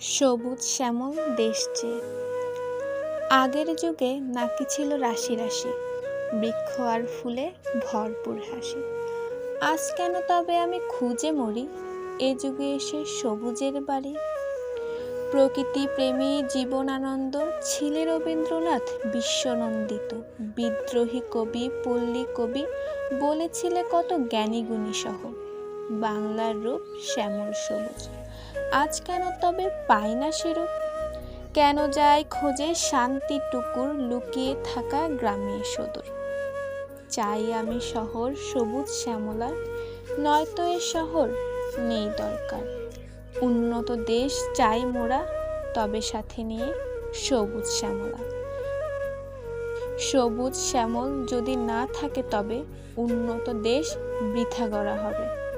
সবুজ শ্যামল দেশ যে। আগের যুগে নাকি ছিল রাশি রাশি, বৃক্ষ আর ফুলে ভরপুর হাসি। আজ কেন তবে আমি খুঁজে মরি এ যুগে এসে সবুজের বাড়ি। প্রকৃতি প্রেমী জীবনানন্দ ছিলে রবীন্দ্রনাথ বিশ্বনন্দিত, বিদ্রোহী কবি পল্লী কবি বলেছিলে কত জ্ঞানী গুণী সহ। বাংলার রূপ শ্যামল সবুজ। আজ কেন তবে পাই না সেরূপ? কেন যায় খোঁজে শান্তিটুকুর লুকিয়ে থাকা গ্রামে সদর? চাই আমি শহর সবুজ শ্যামলা, নয়তো এ শহর নেই দরকার। উন্নত দেশ চাই মোরা, তবে সাথে নিয়ে সবুজ শ্যামলা। সবুজ শ্যামল যদি না থাকে তবে উন্নত দেশ বৃথা গড়া হবে।